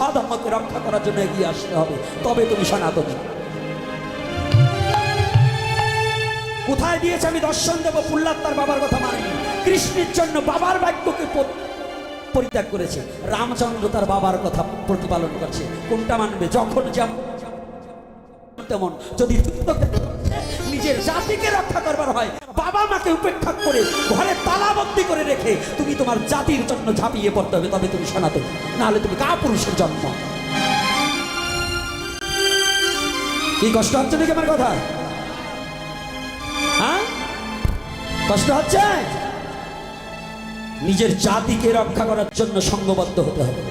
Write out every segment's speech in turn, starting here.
স্বধর্মকে রক্ষা করার জন্য এগিয়ে আসতে হবে। তবে তুমি সনাতনী। কোথায় দিয়েছে আমি দর্শন দেবো? প্রহ্লাদ তার বাবার কথা মানেনি। কৃষ্ণের জন্য বাবার বাক্যকে পরিত্যাগ করেছে। রামচন্দ্র তার বাবার কথা প্রতিপালন করছে। কোনটা মানবে? যখন যেমন তেমন। যদি নিজের জাতিকে রক্ষা করবার হয়। বাবা মাকে উপেক্ষা করে ঘরে তালাবন্দি করে রেখে তুমি তোমার জাতির জন্য ঝাঁপিয়ে পড়তে হবে, তবে তুমি সনাতন, নাহলে তুমি কা পুরুষের জন্ম। কি কষ্ট হচ্ছে নাকি আমার কথা? হ্যাঁ? কষ্ট হচ্ছে? নিজের জাতিকে রক্ষা করার জন্য সঙ্গবদ্ধ হতে হবে।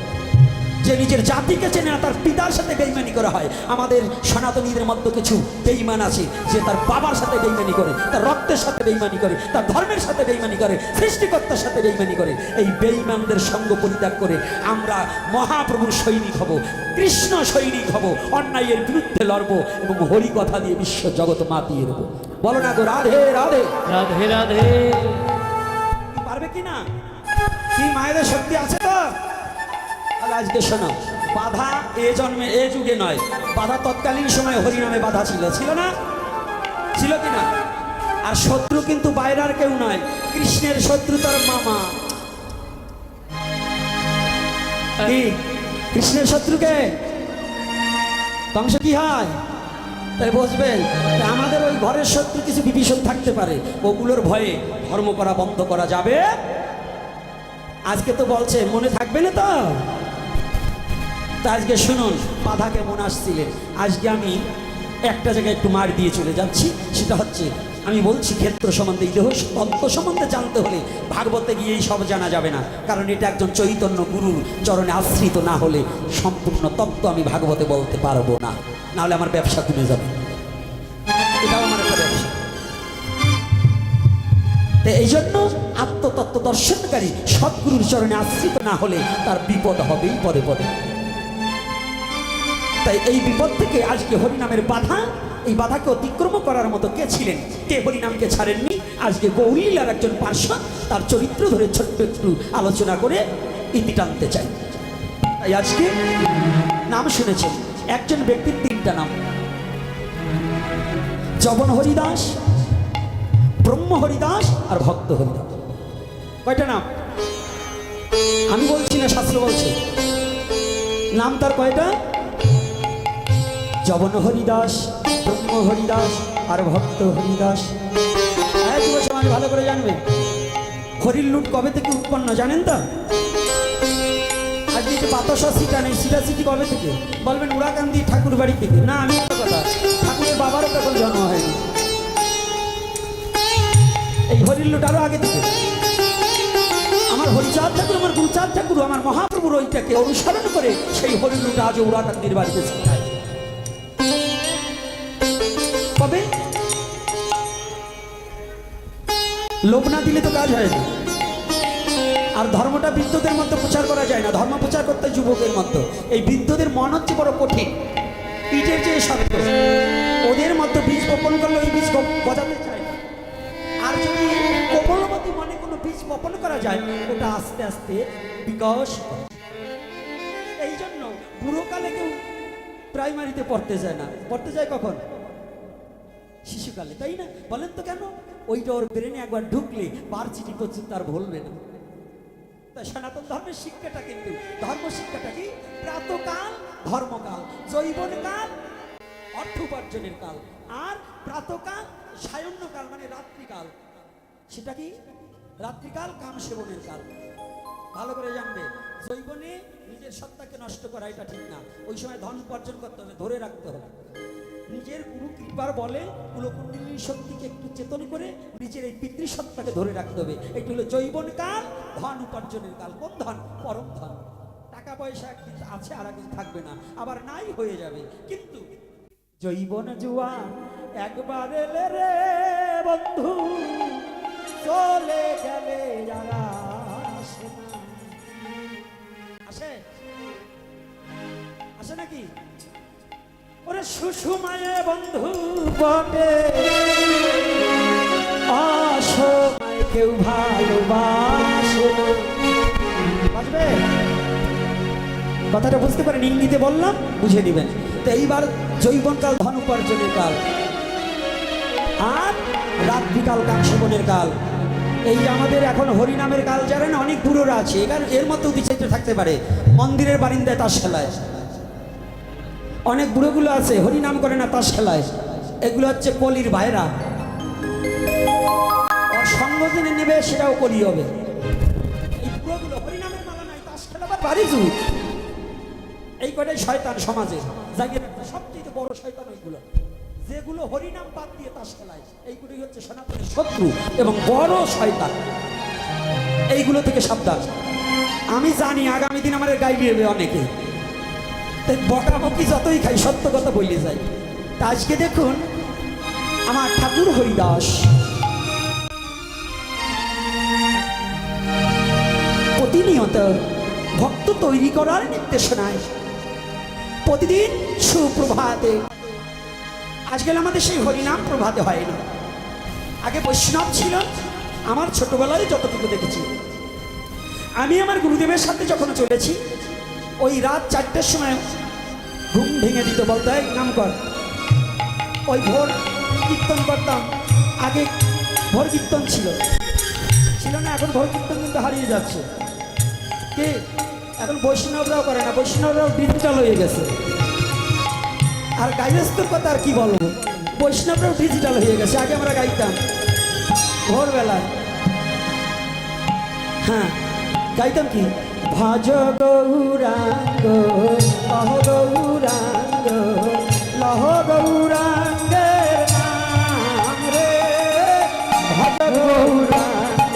যে নিজের জাতিকে চেনে না তার পিতার সাথে বেইমানি করা হয় আমাদের সনাতনীদের মধ্যে কিছু বেইমান আছে যে তার বাবার সাথে বেইমানি করে তার রক্তের সাথে বেইমানি করে তার ধর্মের সাথে বেইমানি করে সৃষ্টিকর্তার সাথে বেইমানি করে। এই বেইমানদের সঙ্গ পরিত্যাগ করে আমরা মহাপ্রভুর সৈনিক হব কৃষ্ণ সৈনিক হব অন্যায়ের বিরুদ্ধে লড়বো এবং হরি কথা দিয়ে বিশ্ব জগৎ মাতিয়ে দেবো বলো না গো রাধে রাধে। রাধে রাধে। পারবে কি না? কি মায়েদের শক্তি আছে তো? তাহলে আজকে শোনো। বাধা এ জন্মে এ যুগে নয়। বাধা তৎকালীন সময় হরিনামে বাধা ছিল। ছিল না? ছিল কি না? আর শত্রু কিন্তু বাইরের কেউ নয়। কৃষ্ণের শত্রু তার মামা। কৃষ্ণের শত্রুকে কংস কি হয়? তাই বসবেন আমাদের ওই ঘরের শত্রু কিছু বিভীষণ থাকতে পারে। ওগুলোর ভয়ে ধর্ম করা বন্ধ করা যাবে। আজকে তো বলছে, মনে থাকবে না তো? তা আজকে শুনুন, বাধা কেমন আসছিলেন আজকে আমি একটা জায়গায় একটু মার দিয়ে চলে যাচ্ছি, সেটা হচ্ছে আমি বলছি ক্ষেত্র সম্বন্ধে এই দেহ সম্বন্ধে জানতে হলে ভাগবতে গিয়েই সব জানা যাবে না। কারণ এটা একজন চৈতন্য গুরুর চরণে আশ্রিত না হলে সম্পূর্ণ তত্ত্ব আমি ভাগবতে বলতে পারব না। নাহলে আমার ব্যবসা কমে যাবে। এটাও আমার একটা ব্যবসা। তো এই জন্য আত্মতত্ত্ব দর্শনকারী সদ্গুরুর চরণে আশ্রিত না হলে তার বিপদ হবেই পদে পদে তাই এই বিপদ থেকে আজকে হরিনামের বাধা, এই বাধাকে অতিক্রম করার মতো কে ছিলেন? কে হরিনামকে ছাড়েননি? আজকে গৌরীলার একজন পার্শ্ব তার চরিত্র ধরে ছোট্ট একটু আলোচনা করে ইতি টানতে চাই। তাই আজকে নাম শুনেছেন, একজন ব্যক্তির তিনটা নাম। জবন হরিদাস, ব্রহ্ম হরিদাস আর ভক্ত হরিদাস। কয়টা নাম? আমি বলছি না, শাস্ত্র বলছে। নাম তার কয়টা? জবন হরিদাস, ব্রহ্ম হরিদাস আর ভক্ত হরিদাস। এক আমি ভালো করে জানবে। হরির লুট কবে থেকে উৎপন্ন জানেন তো? আজকে যে বাতাসা সিটা নেই, সিটা সিটি কবে থেকে? বলবেন উড়াকান্দি ঠাকুর বাড়ি থেকে। না, আমি একটা কথা, ঠাকুরের বাবারও তখন জন্ম হয়নি। এই হরির লুট আরও আগে থেকে। আমার হরিচাঁদ ঠাকুর, আমার গুরুচাঁদ ঠাকুর, আমার মহাপ্রভুর ওইটাকে অনুসরণ করে সেই হরির লুট আজও উড়াকান্দির বাড়িতে শিখায় লোক না দিলে তো কাজ হয় না। আর ধর্মটা বৃদ্ধদের মধ্যে প্রচার করা যায় না। ধর্ম প্রচার করতে যুবকের মধ্যে। এই বৃদ্ধদের মন হচ্ছে বড় কঠিন। ইটের যে শব্দ ওদের মধ্যে বীজ বপন করলে ওই বীজ গজাতে চায় না। আর যদি কোমলমতি মনে কোনো বীজ বপন করা যায়, ওটা আস্তে আস্তে বিকাশ এই জন্য বুড়োকালে কেউ প্রাইমারিতে পড়তে যায় না। পড়তে যায় কখন? শিশুকালে, তাই না? বলেন তো কেন? ওইটা ওর ব্রেনে একবার ঢুকলে বার চিঠি করছে তার ভুলবে না। তাই সনাতন ধর্মের শিক্ষাটা কিন্তু, ধর্ম শিক্ষাটা কি? প্রাতকাল, ধর্মকাল জৈবনকাল অর্থ উপার্জনের কাল। আর প্রাতকাল, সায়ন্যকাল মানে রাত্রিকাল। সেটা কি? রাত্রিকাল, কাম সেবনের কাল। ভালো করে জানবে। জৈবনে নিজের সত্তাকে নষ্ট করা, এটা ঠিক না। ওই সময় ধন উপার্জন করতে হবে, ধরে রাখতে হবে। নিজের গুরু কৃপার বলে কুলকুণ্ডলিনী শক্তিকে একটু চেতন করে নিজের এই পিতৃসত্তাকে ধরে রাখতে হবে। এটি হলো জৈবন কাল ধন উপার্জনের কাল। কোন ধন? পরম ধন। টাকা পয়সা একদিন আছে, আর একদিন থাকবে না। আবার নাই হয়ে যাবে। কিন্তু জৈবন জুয়া একবার এলে রে বন্ধু, চলে গেলে আসে? আসে নাকি? ওরে সুষুমায়ে বন্ধু বটে। অসময় কেউ ভালোবাসে। না। বাজবে? কথাটা বুঝতে পারেন ইংরেজিতে বললাম, বুঝে নেবেন। তো এইবার জৈবনকাল ধন উপার্জনের কাল। আর রাত বিকাল কাংশবনের কাল। এই আমাদের এখন হরিনামের কাল, জানেন? অনেক বুড়োরা আছে। এর মধ্যেও বিচারিত থাকতে পারে। মন্দিরের বারিন্দায় তাস খেলায়। অনেক বুড়োগুলো আছে, হরিনাম করে না তাস খেলায়। এগুলো হচ্ছে কলির ভাইরা। আর সঙ্গ জেনে নেবে, সেটাও কলি হবে। এই বুড়োগুলো হরিনামের তাস খেলাবার বাড়ি জুত এই কটাই শয়তান সমাজে। জাগিয়ে সবচেয়ে বড় শয়তান ওইগুলো। যেগুলো হরিনাম বাদ দিয়ে তাস খেলায়, এইগুলোই হচ্ছে সনাতনের শত্রু এবং বড় শয়তান। এইগুলো থেকে সাবধান। আমি জানি আগামী দিন আমাদের গাইবে অনেকে। বকাবকি যতই খাই, সত্য কথা বলে যাই। তা আজকে দেখুন, আমার ঠাকুর হরিদাস। প্রতিনিয়ত ভক্ত তৈরি করার নির্দেশনায় প্রতিদিন সুপ্রভাতে। আজকাল আমাদের সেই হরিনাম প্রভাতে হয় না। আগে বৈষ্ণব ছিল, আমার ছোটবেলায় যতটুকু দেখেছি। আমি আমার গুরুদেবের সাথে যখন চলেছি ওই রাত চারটের সময় ঘুম ভেঙে দিত বলতো এক নাম কর। ওই ভোর কীর্তন করতাম। আগে ভোর কীর্তন ছিল। ছিল না, এখন ভোর কীর্তন কিন্তু হারিয়ে যাচ্ছে। কে? এখন বৈষ্ণবরাও করে না, বৈষ্ণবরাও ডিজিটাল হয়ে গেছে। আর গাইস্তর কথা আর কি বলব? বৈষ্ণবরাও ডিজিটাল হয়ে গেছে, আগে আমরা গাইতাম। ভোরবেলায়। হ্যাঁ গাইতাম কি? ভাজ গৌরাঙ্গ লহ গৌরাঙ্গ লহ গৌরাঙ্গের নাম রে। ভজ গৌরাঙ্গ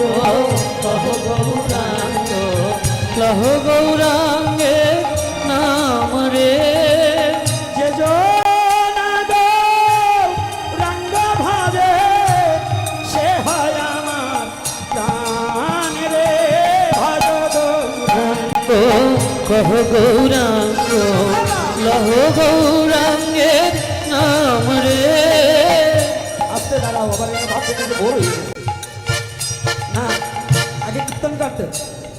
লহ গৌরাঙ্গ লহ গৌরাঙ্গে। কহ গৌরাঙ্গ লহ গৌরাঙ্গের নাম রে। আস্তে দাঁড়াও আবার ভাবতে কিন্তু ভোর হয়ে না আগে কীর্তন করতেন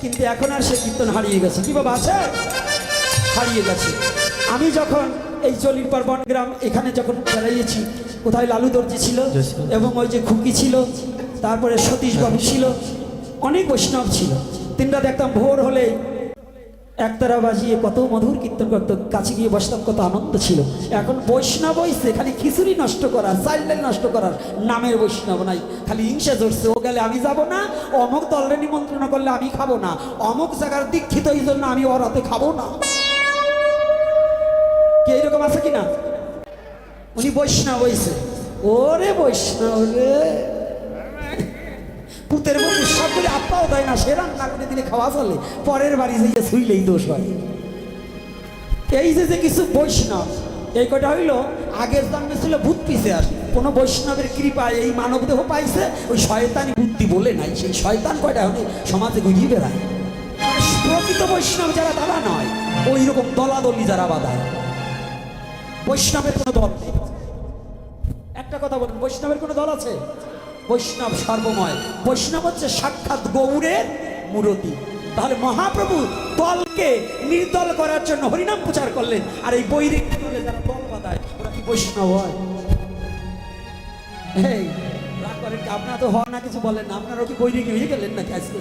কিন্তু এখন আর সে কীর্তন হারিয়ে গেছে। কি বাবা আছে? হারিয়ে গেছে। আমি যখন এই চলির পর বনগ্রাম এখানে যখন বেড়াইয়েছি কোথায় লালু দর্জি ছিল এবং ওই যে খুকি ছিল তারপরে সতীশ বাবু ছিল অনেক বৈষ্ণব ছিল। তিনটা দেখতাম ভোর হলে একতারা বাজিয়ে কত মধুর কীর্তন করতো, কাছে গিয়ে বসতাম কত আনন্দ ছিল। এখন বৈষ্ণব হইছে খালি খিচুড়ি নষ্ট করা চাইল্ড নষ্ট করার নামের বৈষ্ণব নাই। খালি হিংসা ধরছে ও গেলে আমি যাব না, অমুক দলের নিমন্ত্রণ করলে আমি খাব না, অমুক জায়গার দীক্ষিত এই জন্য আমি ওর হাতে খাব না। কি এইরকম আছে কি না উনি বৈষ্ণব হইছে। ওরে বৈষ্ণব রে। পুতের সব দেয় না, সে রান্না করে দিলে খাওয়া চলে। পরের বাড়ি যাইয়ে শুইলেই দোষ হয়। এই যে যে কিছু বৈষ্ণব, এই কটা হইল, আগের জন্মে ছিল ভূত পিছে আসে। কোনো বৈষ্ণবের কৃপায় এই মানব দেহ পাইছে, ওই শয়তানি বুদ্ধি বলে নাই। সেই শয়তান কয়টা এখন সমাজে ঘুরিয়ে বেড়ায়। প্রকৃত বৈষ্ণব যারা তারা নয় ওই রকম দলাদলি যারা বাধায়। বৈষ্ণবের কোনো দল নেই। একটা কথা বলুন, বৈষ্ণবের কোনো দল আছে? বৈষ্ণব সর্বময়। বৈষ্ণব হচ্ছে সাক্ষাৎ গৌরের মূরতি। তাহলে মহাপ্রভু দলকে নির্দল করার জন্য হরিনাম প্রচার করলেন। আর এই বৈরিক দলে বৈষ্ণব হয়? এই করেন কি? তো হওয়া না, কিছু বলেন না। আপনারাও কি বৈরিক হয়ে গেলেন নাকি আজকে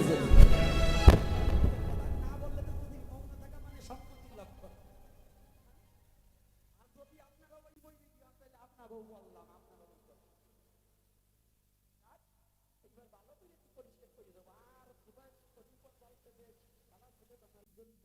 good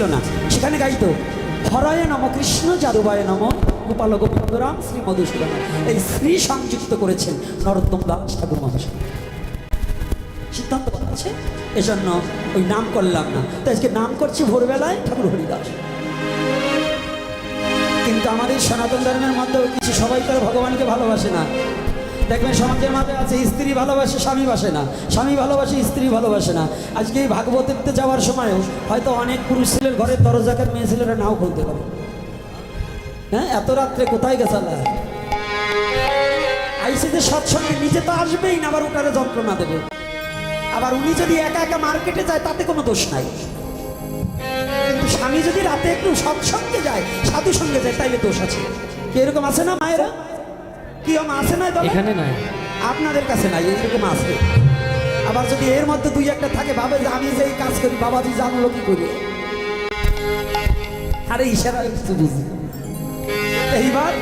ছিল না। সেখানে গাইতো, হরয়ে নম কৃষ্ণ যাদবায় নম গোপাল গোবিন্দরাম শ্রী মধুসূদন। এই শ্রী সংযুক্ত করেছেন নরোত্তম দাস ঠাকুর মহাশয়। সিদ্ধান্ত আছে এজন্য ওই নাম করলাম না। তো আজকে নাম করছি ভোরবেলায় ঠাকুর হরিদাস। কিন্তু আমাদের সনাতন ধর্মের মধ্যেও কিছু সবাই করে ভগবানকে ভালোবাসে না। দেখবেন সমাজের মাঝে আছে, স্ত্রী ভালোবাসে, স্বামী বাসে না। স্বামী ভালোবাসে, স্ত্রী ভালোবাসে না। আজকে এই ভাগবতীতে যাওয়ার সময়ও হয়তো অনেক পুরুষ ছেলের ঘরের দরজাকে মেয়ে ছেলেরা নাও খুলতে পারে। হ্যাঁ এত রাত্রে কোথায় গেছালা আইসে যে সৎসঙ্গে নিজে তো আসবেই না, আবার ওটারে যন্ত্রণা দেবে। আবার উনি যদি একা একা মার্কেটে যায়, তাতে কোনো দোষ নাই। কিন্তু স্বামী যদি রাতে একটু সৎসঙ্গে যায়, সাধু সঙ্গে যায়, তাইলে দোষ আছে। এরকম আছে না মায়েরা? কি আমার আছে না এখানে নাই। আপনাদের কাছে নাই এরকম আছে। আবার যদি এর মধ্যে দুই একটা থাকে ভাবে যে আমি যে কাজ করি বাবাজি জানলো কি করি? আরে ইশারা কিছু বুঝি এইবার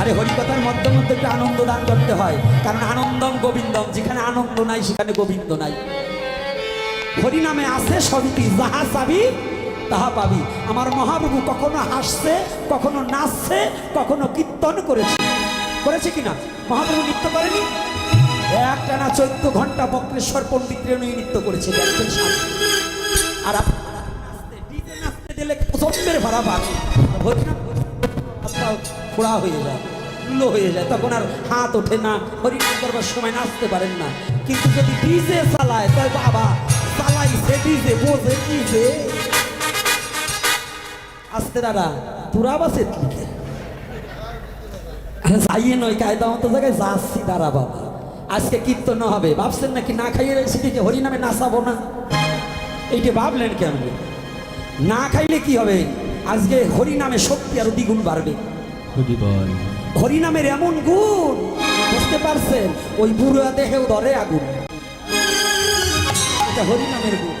আরে হরিকথার মধ্যে মধ্যে একটু আনন্দ দান করতে হয়। কারণ আনন্দম গোবিন্দম যেখানে আনন্দ নাই সেখানে গোবিন্দ নাই। হরি হরিনামে আছে সবটি যাহা চাবি তাহা পাবি। আমার মহাপ্রভু কখনো হাসছে কখনো নাচছে কখনো কীর্তন করেছে। করেছে কিনা? মহাপ্রভু নৃত্য করেনি? একটা না চোদ্দ ঘণ্টা বক্রেশ্বর পণ্ডিত রেণুই নৃত্য করেছে একজন আর ডিজে নাচতে দিলে জন্মের ভাড়া হাতটাও খোড়া হয়ে যায় লো হয়ে যায়। তখন আর হাত ওঠে না, হরিনাম করবার সময় নাচতে পারেন না। কিন্তু যদি ডিজে চালায়, তাই বাবা, চালাই সে ডিজে, বোঝে ডিজে। আসতে দাদা তোরা বাসে যাইয়ে নয় কায়দা মতো জায়গায় যাচ্ছি দাঁড়া বাবা। আজকে কীর্তন হবে ভাবছেন নাকি না খাইয়ে রয়েছি? যে হরিনামে নাচাবো না। এইটা ভাবলেন কেন না খাইলে কি হবে? আজকে হরিনামে শক্তি আরও দ্বিগুণ বাড়বে। হরিনামের এমন গুণ বুঝতে পারছেন? ওই বুড়ো দেহেও ধরে আগুন। এটা হরিনামের গুণ।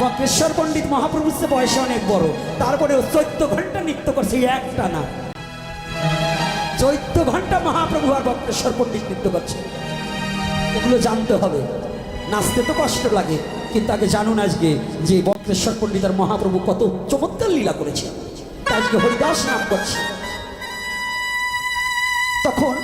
বক্রেশ্বর পণ্ডিত মহাপ্রভুর বয়সে অনেক বড়। তারপরেও চোদ্দ ঘণ্টা নৃত্য করছে একটা না। চৈত্য ঘণ্টা মহাপ্রভু আর বক্রেশ্বর পণ্ডিত নৃত্য করছে। এগুলো জানতে হবে। নাচতে তো কষ্ট লাগে, কিন্তু আগে জানুন আজকে যে বক্রেশ্বর পণ্ডিত আর মহাপ্রভু কত চমৎকার লীলা করেছে। আজকে হরিদাস নাম করছে। তখন